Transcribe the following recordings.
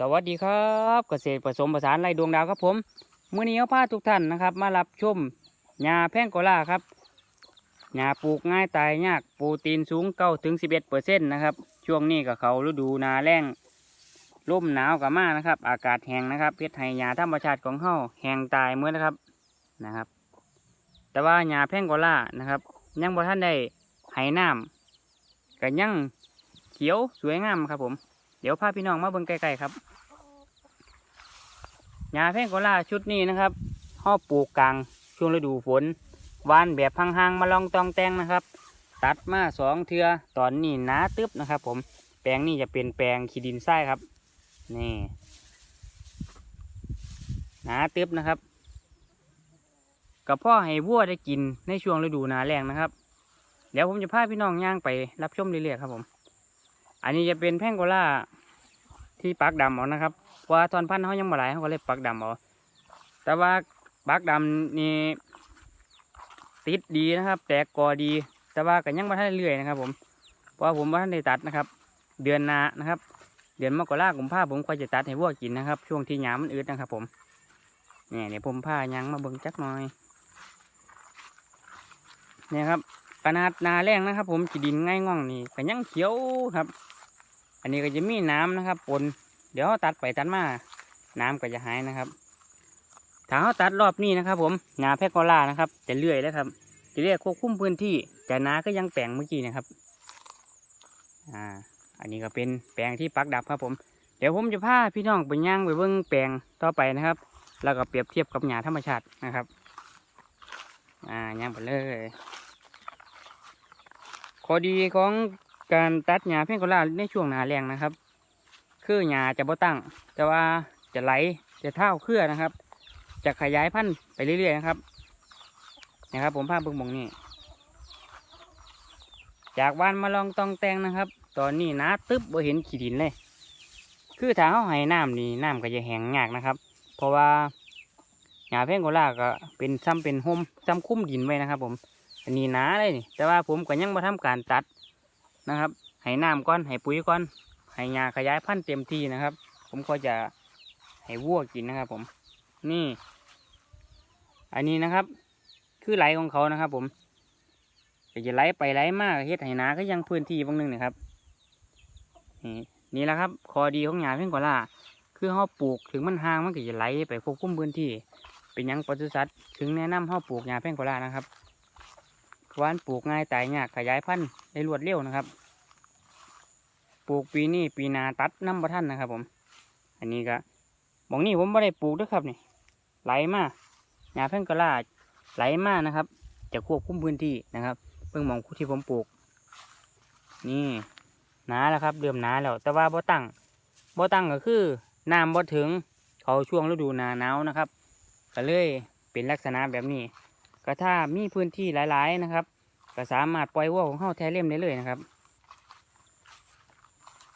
สวัสดีครับเกษตรผสมผสานไรดวงดาวครับผมมื่อนี้เอาพาทุกท่านนะครับ มารับชมหญ้าแพ่งโกล่าครับหญ้าปลูกง่ายตายยากโปรตีนสูงเก้าถึงสิบเอ็ดเปอร์เซ็นต์นะครับ ช่วงนี้กับเขาฤดูนาแรงร่มหนาวกับมานะครับ อากาศแห้งนะครับเพชรไห้หญ้าธรรมชาติของเฮาแห้งตายเมื่อนะครับนะครับ แต่ว่าหญ้าแพ่งโกล่านะครับ ยังบ่ท่านได้ไห้น้ำก็ยังเขียวสวยงามครับผม เดี๋ยวพาพี่น้องมาเบิ่งใกลๆครับหญ้าแพงโกล่าชุดนี้นะครับห่อปลูกกลางช่วงฤดูฝนวานแบบพังๆมาลองตองแตงนะครับ ตัดมาสองเทือตอนนี้หนาตึบนะครับ ผมแปลงนี้จะเป็นแปลงขี้ดินทรายครับนี่หนาตึบนะครับกับพ่อให้วัวได้กินในช่วงฤดูหนาแรงนะครับ เดี๋ยวผมจะพาพี่น้องย่างไปรับชมเรื่อยๆครับผม อันนี้จะเป็นแพงโกล่าที่ปักดำเอานะครับเพราะว่าตอนพันเขายังบ่หลายเขาก็เลยปักดำเอาแต่ว่าปักดำนี่ติดดีนะครับ แตกกอดี แต่ว่าก็ยังบ่ทันเรื่อยนะครับ ผมเพราะว่าผมบ่ทันได้ตัดนะครับ เดือนนานะครับ เดือนมกราคมพาผมค่อยจะตัดให้วัวกินนะครับ ช่วงที่หญ้ามมันอืดนะครับ ผมเนี่ยเดี๋ยวผมพายังมาเบิ่งจักหน่อยเนี่ยครับขนาดนาแรงนะครับ ผมขีดินง่ายง่องนี่ก็ยังเขียวครับ อันนี้ก็จะมีน้ำนะครับปนเดี๋ยวตัดไปตัดมา น้ำก็จะหายนะครับ ถ้าเราตัดรอบนี้นะครับ ผมหนาแพคโกล่านะครับจะเลื่อยแล้วครับ จะเรียกควบคุมพื้นที่แต่นาก็ยังแปลงเมื่อกี้นะครับอ่าอันนี้ก็เป็นแปลงที่ปักดับครับผม เดี๋ยวผมจะพาพี่น้องไปย่างไปเบิ้งแปลงต่อไปนะครับ แล้วก็เปรียบเทียบกับหญ้าธรรมชาตินะครับอ่าย่างไปเลยข้อดีของ การตัดหญ้าเพียงโกล่าในช่วงหนาแรงนะครับ คือหญ้าจะบ่ตั้ง แต่ว่าจะไหลจะเท่าเครือนะครับ จะขยายพันธุ์ไปเรื่อยๆนะครับนะครับ ผมภาพเบิ่งหมองนี่จากบ้านมาลองตองแตงนะครับ ตอนนี้นาตึ๊บบ่เห็นขีดินเลย คือถ้าเขาให้น้ำนี่น้ำก็จะแห้งยากนะครับ เพราะว่าหญ้าเพียงโกล่าก็เป็นซ้ำเป็นห่มซ้ำคุ้มดินไว้นะครับ ผมอันนี้นาเลยนี่แต่ว่าผมก็ยังมาทำการตัด นะครับให้น้ำก่อนให้ปุ๋ยก่อนให้หญ้าขยายพันธุ์เต็มที่นะครับ ผมก็จะให้วัวกินนะครับ ผมนี่ อันนี้นะครับ คือไหลของเขานะครับ ผมจะไหลไปไหลมากเฮ็ดให้หนาก็ยังพื้นที่บางนึงนะครับนี่นี่แหละครับข้อดีของหญ้าเพียงกว่าล่าคือเขาปลูกถึงมันห่างมันก็จะไหลไปควบคุมพื้นที่ เป็นยังปศุสัตว์ถึงแนะนำเขาปลูกหญ้าเพียงกว่าล่านะครับ หวานปลูกง่ายตายยากขยายพันธุ์ได้รวดเร็วนะครับ ปลูกปีนี้ปีนาตัดน้ำประทันนะครับ ผม อันนี้ก็มองนี้ผมไม่ได้ปลูกด้วยครับนี่ไหลมาหญ้าเพิ่งกระลาไหลมานะครับจะควบคุมพื้นที่นะครับ เพิ่งมองครูที่ผมปลูก นี่หนาแล้วครับเริ่มหนาแล้ว แต่ว่าบ่ตั้งบ่ตั้งก็คือน้ำบ่ถึงเขาช่วงฤดูหนาหนาวนะครับก็เลยเป็นลักษณะแบบนี้ ก็ถ้ามีพื้นที่หลายๆนะครับก็สามารถปล่อยวัวของเขาแทเล่มได้เลยนะครับ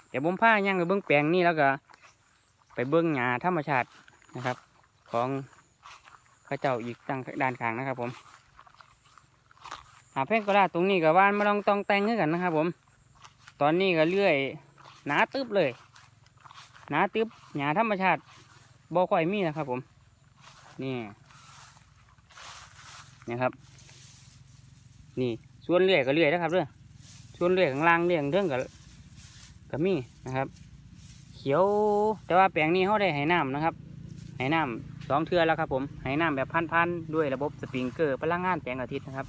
เดี๋ยวผมพาย่างไปเบิ้งแปลงนี่แล้วก็ ไปเบิ้งหญ้าธรรมชาตินะครับ ของข้าเจ้าอีกตั้งด้านข้างนะครับ ผมหาแพงกระดาษตรงนี้กับว่านมาลองตองแต่งให้กันนะครับ ผม ตอนนี้ก็เลื่อยหนาตึบเลยหนาตึบหญ้าธรรมชาติบ่ค่อยมีนะครับ ผมนี่ นะครับ นี่ส่วนเลื่อยก็เลื่อยนะครับเด้อส่วนเลื่อยข้างล่างเลื่อยข้างเรื่องก็ก็มีนะครับ เขียวแต่ว่าแปลงนี้เขาได้ให้น้ำนะครับให้น้ำสองเทือแล้วครับผมให้น้ำแบบพันๆด้วยระบบสปริงเกอร์พลังงานแสงอาทิตย์นะครับ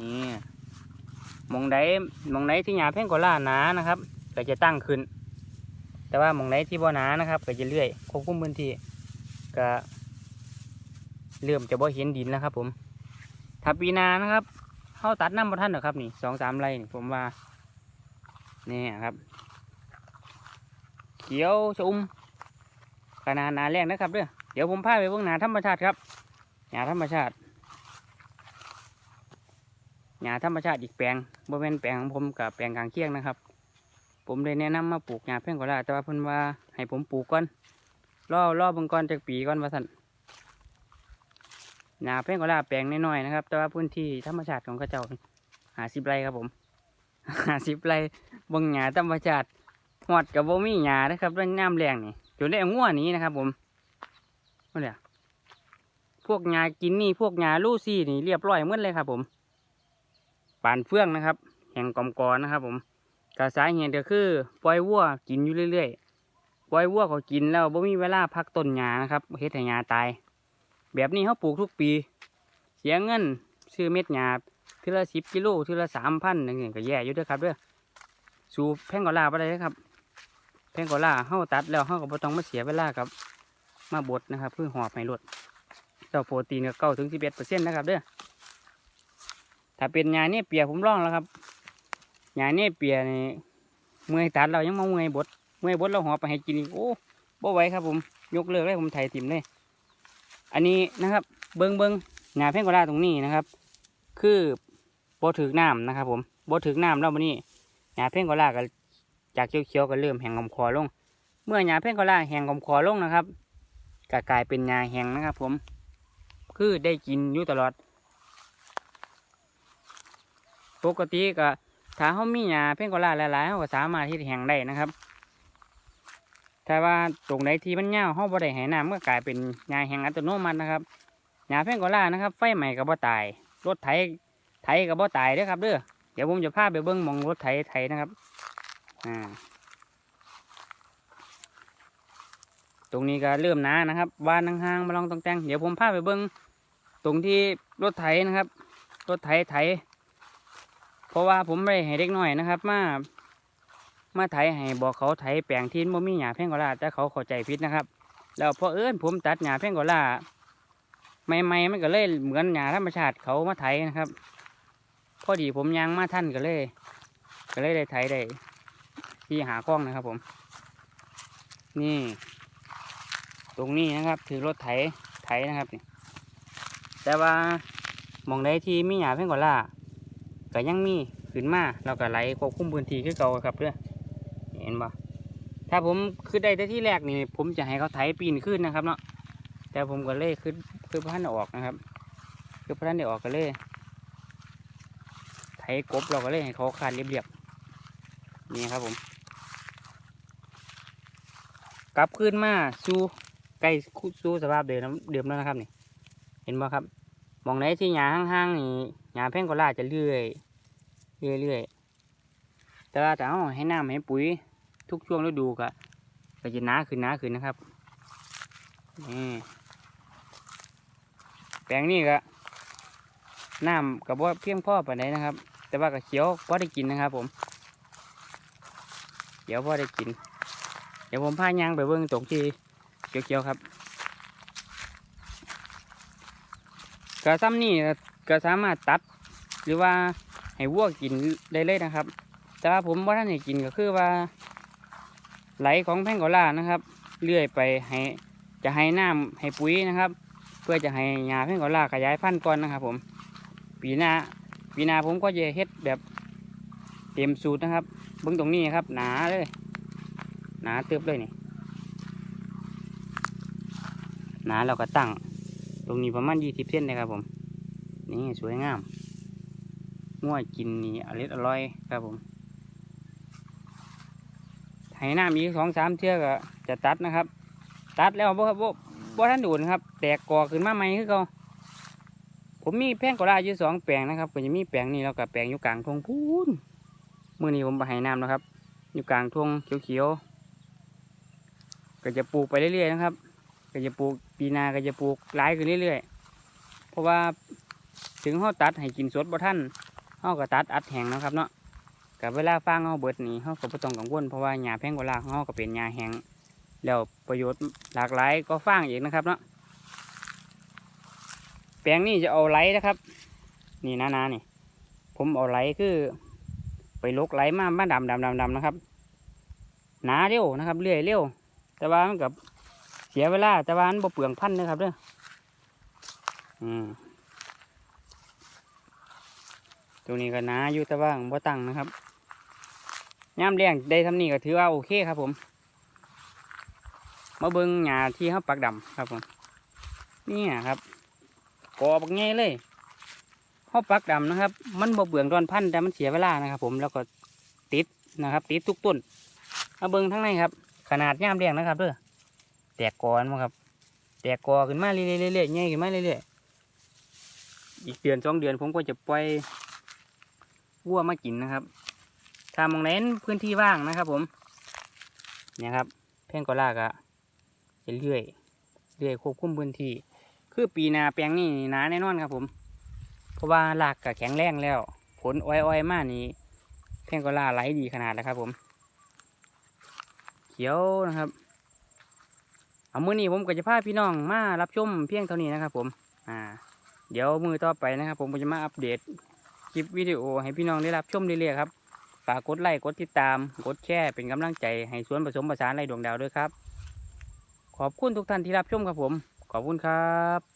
นี่มองใดมองใดที่หยาเพ่งกว่าล่าหนานะครับ ก็จะตั้งขึ้น แต่ว่ามองใดที่บ่หนานะครับ ก็จะเลื่อยควบคุมพื้นที่ก็ เริ่มจะบ่เห็นดินแล้วครับผมถ้าปีนานะครับเขาตัดน้ำมาท่านเหรอครับนี่สองสามไร่ผมว่านี่ครับ เขียวชุ่มขนาดนาแรงนะครับเด้อเดี๋ยวผมพาไปเบื้องหนาธรรมชาติครับหนาธรรมชาติหนาธรรมชาติอีกแปลงบริเวณแปลงของผมกับแปลงกลางเคียงนะครับ ผมได้แนะนำมาปลูกหญ้าเพ่งกว่าลาแต่ว่าเพิ่นว่าให้ผมปลูกก่อนรอรอเบิ่งก่อนจากปีก่อนว่าสั่น หนาเพ่งกว่าลาแปลงน้อยๆนะครับ แต่ว่าพื้นที่ธรรมชาติของเขาเจ้าหาสิบไรครับผมหาสิบไรบงหญ้าธรรมชาติหอดกับบ่มีหญ้านะครับด้วยน้ำแรงนี่จนได้เอางัวนี้นะครับผมนั่แหละพวกหญ้ากินนี่พวกหญ้าลูซี่นี่เรียบร้อยหมดเลยครับ ผมปานเฟื่องนะครับ แห่งกอมกอนะครับ ผมกระสาเหตุก็คือปล่อยวัวกินอยู่เรื่อยๆปล่อยวัวเขากินแล้วบ่มีเวลาพักต้นหญ้านะครับเฮ็ดให้หญ้าตาย แบบนี้เขาปลูกทุกปี เสียเงินซื้อเม็ดหญ้าทีละสิบกิโลทีละสามพันอย่างเงี้ยก็แย่อยู่เด้วยครับเด้อสูบแพงกว่าไปเลยครับ แพงกว่าเฮาตัดแล้วเฮาก็บ่ต้องมาเสียเวลากับ มาบดนะครับเพื่อหอบให้รดเจ้าโปรตีนก็เก้าถึงสิบเอ็ดเปอร์เซ็นต์นะครับเด้อถ้าเป็นหญ้าเนี่ยเปียผมลองแล้วครับหญ้าเนี่ยเปียนี่เมื่อยตัดเรายังมาเมื่อยบดเมื่อยบดเราหอบไปให้กินอีกโอ้บ่ไหวครับผมยกเลิกเลยผมไถ่ติ่มเลย อันนี้นะครับเบิงเบิงหญ้าแพงกว่าลาตรงนี้นะครับ คือบ่ถึกน้ำนะครับ ผมบ่ถึกน้ำแล้ววันนี้หญ้าแพงกว่าลาก็จากเขียวๆก็เริ่มแห้งกำคอลง เมื่อหญ้าแพงกว่าลาแห้งกำคอลงนะครับก็กลายเป็นหญ้าแห้งนะครับ ผม คือได้กินอยู่ตลอด ปกติก็ถ้าเขามีหญ้าแพงกว่าลาหลายๆเขาก็สามารถที่แห้งได้นะครับ ถ้าว่าตรงไหนที่มันเงาเขาบ่ได้ให้น้ำก็กลายเป็นหญ้าแห้งอัตโนมัตินะครับหญ้าแพงกว่านะครับ ไฟใหม่ก็บ่ตาย รถไถไถก็บ่ตายด้อครับเด้อเดี๋ยวผมจะพาไปเบิ้งมองรถไถไถนะครับอ่าตรงนี้ก็เริ่มหนานะครับวานห่างๆมาลองตรงแต่งเดี๋ยวผมพาไปเบิ้งตรงที่รถไถนะครับ รถไถไถ เพราะว่าผมไม่ให้เด็กน้อยนะครับ มา มาไถให้บอกเขาไถแปลงที่บ่มีหญ้าแพงกว่าลาแต่เขาเข้าใจผิดนะครับ แล้วพอเอิญผมตัดหญ้าแพงกว่าลาใหม่ๆมันก็เลยเหมือนหญ้าธรรมชาติเขามาไถนะครับ พอดีผมยางมาท่านก็เลย ก็เลยได้ไถได้ที่หากล้องนะครับผม นี่ ตรงนี้นะครับ ถือรถไถไถนะครับนี่แต่ว่ามองใดที่มีหญ้าแพงกว่าลาก็ยังมีขึ้นมาเราก็ไหลควบคุมพื้นที่คือเก่าครับเพื่อ เห็นบ่ถ้าผมขึ้นได้แต่ที่แรกนี่ ผมจะให้เขาไถปีนขึ้นนะครับเนาะแต่ผมก็เลยขึ้นคือพันออกนะครับ คือพันได้ออกก็เลยไถกบเราก็เลยให้เขาคานเรียบๆนี่ครับผม กลับขึ้นมาสู่ใกล้สู่สภาพเดิมเดิมแล้วนะครับนี่ เห็นบ่ครับมองไหนที่หญ้าห้างๆนี่หญ้าแพ่งกว่าจะเลื่อยเรื่อยเรื่อยๆแต่ว่าแต่เอาให้น้ำให้ปุ๋ย ทุกช่วงฤดูก็ก็จะหนาขึ้นหนาขึ้นนะครับนี่แปลงนี้ก็น้ำกับว่าเพียงพอปานใดนะครับ แต่ว่าก็เขียวพอได้กินนะครับ ผมเขียวพอได้กิน เดี๋ยวผมพายางไปเบิ้งตรงที่เขียวๆครับกระซ้ำนี่ก็สามารถตัดหรือว่าให้วัวกินได้เลยนะครับ แต่ว่าผมว่าท่านให้กินก็คือว่า ไหลของแพงกอล่านะครับ เลื่อยไปให้จะให้น้ำให้ปุ๋ยนะครับ เพื่อจะให้หญ้าแพงกอล่าขยายพันธุ์ก่อนนะครับ ผม ปีหน้าปีหน้าผมก็จะเฮ็ดแบบเต็มสูตรนะครับเบื้องตรงนี้ครับ หนาเลยหนาเติบเลยนี่หนาเราก็ตั้ง ตรงนี้ประมาณยี่สิบเซนเลยครับผม นี่สวยงามง่วยกินนี่อร่อยอร่อยครับผม ให้น้ำอีกสองสามเทื่อกจะตัดนะครับ ตัดแล้วบ่บ่บ่ท่านดูนะครับ แตกกอขึ้นมาใหม่คือเขาผมมีแป้งกอลาอยู่สองแปลงนะครับก็จะมีแปลงนี้แล้วก็แปลงอยู่กลางทงพูนมื่อนี้ผมไปให้น้ำนะครับ อยู่กลางทงเขียวๆก็จะปลูกไปเรื่อยๆนะครับ ก็จะปลูกปีนาก็จะปลูกหลายขึ้นเรื่อยๆเพราะว่าถึงเขาตัดให้กินสดบ่ท่านเขาก็ตัดอัดแห้งนะครับเนาะ กับเวลาฟางเขาเบิดนี่เขาก็บ่ต้องกังวลเพราะว่าหญ้าแพงกว่าลาของเขาก็เป็นหญ้าแห้งแล้วประโยชน์หลากหลายก็ฟางอีกนะครับเนาะแปลงนี้จะเอาไหลนะครับ นี่นานานี่ ผมเอาไหลคือ ไปลกไหลมาบ้านดำดำดำดำนะครับหนาเร็วนะครับเรื่อยเร็วแต่ว่ามันกับเสียเวลาแต่ว่ามันบ่เปลืองพันนะครับเด้ออืมตัวนี้ก็หนาอยู่แต่ว่าบ่ตั้งนะครับ ย่ามแรงได้ทำนี่ก็ถือว่าโอเคครับผม มาเบิ้งหญ้าที่เขาปักดำครับผมนี่ครับกอบักง่เลยเขาปักดำนะครับ มันบ่เปลืองตอนพันแต่มันเสียเวลานะครับ ผมแล้วก็ติดนะครับติดทุกต้นเอาเบิ้งทั้งในครับ ขนาดย่ามแดงนะครับเด้อแตกกอนมาครับ แตกกอขึ้นมาเรื่อยๆเรื่อยๆใหญ่ขึ้นมาเรื่อยๆอีกเดือนสองเดือนผมก็จะปล่อยวัวมากินนะครับ ถ้ามองเน้นพื้นที่ว่างนะครับ ผม เนี่ยครับแพงกอลากะจะเรื่อยเรื่อยควบคุมพื้นที่ คือปีนาแปลงนี่หนาแน่นอนครับ ผม เพราะว่าหลากกะแข็งแรงแล้ว ผลอ้อยๆมากนี่แพงกอลาไหลดีขนาดนะครับ ผม เขียวนะครับเอามือนี้ผมก็จะพาพี่น้องมารับชมเพียงเท่านี้นะครับผม อ่า เดี๋ยวมือต่อไปนะครับ ผมก็จะมาอัปเดตคลิปวิดีโอให้พี่น้องได้รับชมเรื่อยๆครับ ฝากกดไลค์กดติดตามกดแชร์เป็นกำลังใจให้สวนผสมผสานไรดวงดาวด้วยครับ ขอบคุณทุกท่านที่รับชมครับผม ขอบคุณครับ